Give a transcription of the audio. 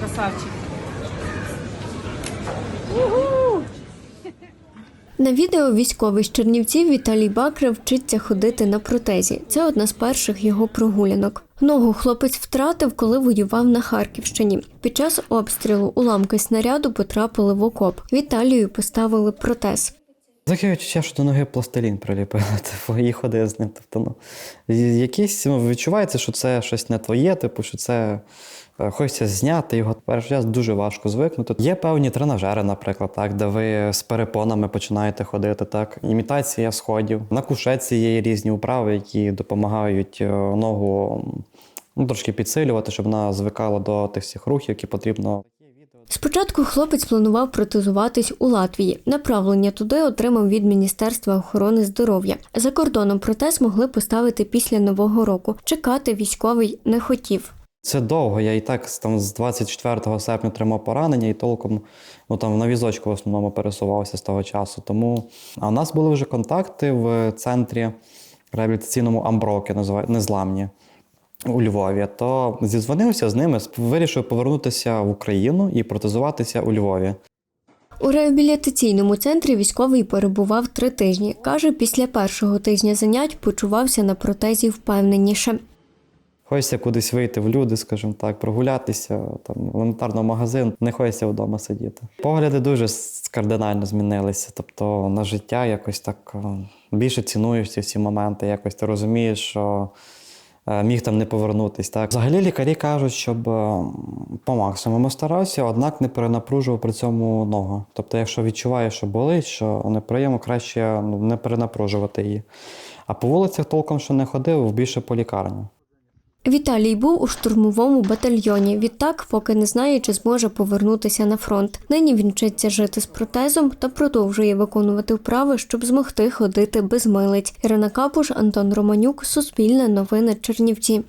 Красавчик. На відео військовий з Чернівців Віталій Бакра вчиться ходити на протезі. Це одна з перших його прогулянок. Ногу хлопець втратив, коли воював на Харківщині. Під час обстрілу уламки снаряду потрапили в окоп. Віталію поставили протез. Таке відчуття, що до ноги пластилін приліпили, типу, і ходив з ним. Тобто, ну, якісь ну, відчувається, що це щось не твоє, типу, що це е, хочеться зняти його. Перший час дуже важко звикнути. Є певні тренажери, наприклад, так, де ви з перепонами починаєте ходити. Так, імітація сходів. На кушетці є різні вправи, які допомагають е, ногу ну, трошки підсилювати, щоб вона звикала до тих всіх рухів, які потрібно. Спочатку хлопець планував протезуватись у Латвії. Направлення туди отримав від Міністерства охорони здоров'я. За кордоном протез могли поставити після нового року. Чекати військовий не хотів. Це довго. Я і так там з 24 серпня отримав поранення і толком ну, там, на візочку в основному пересувався з того часу. Тому а у нас були вже контакти в центрі реабілітаційному Амброки, незламні у Львові. То зідзвонився з ними, вирішив повернутися в Україну і протезуватися у Львові. У реабілітаційному центрі військовий перебував три тижні. Каже, після першого тижня занять почувався на протезі впевненіше. Хочеться кудись вийти в люди, скажімо так, прогулятися, там елементарно в магазин, не хочеться вдома сидіти. Погляди дуже кардинально змінилися. Тобто на життя якось так е, більше цінуєш ці всі моменти, якось ти розумієш, що міг там не повернутись. Так? Взагалі лікарі кажуть, щоб е, по максимуму старався, однак не перенапружував при цьому ногу. Тобто, якщо відчуваєш, що болить, що неприємно, краще ну, не перенапружувати її. А по вулицях толком що не ходив, більше по лікарню. Віталій був у штурмовому батальйоні. Відтак, поки не знає, чи зможе повернутися на фронт. Нині він вчиться жити з протезом та продовжує виконувати вправи, щоб змогти ходити без милиць. Ірина Капуш, Антон Романюк, Суспільне новини Чернівці.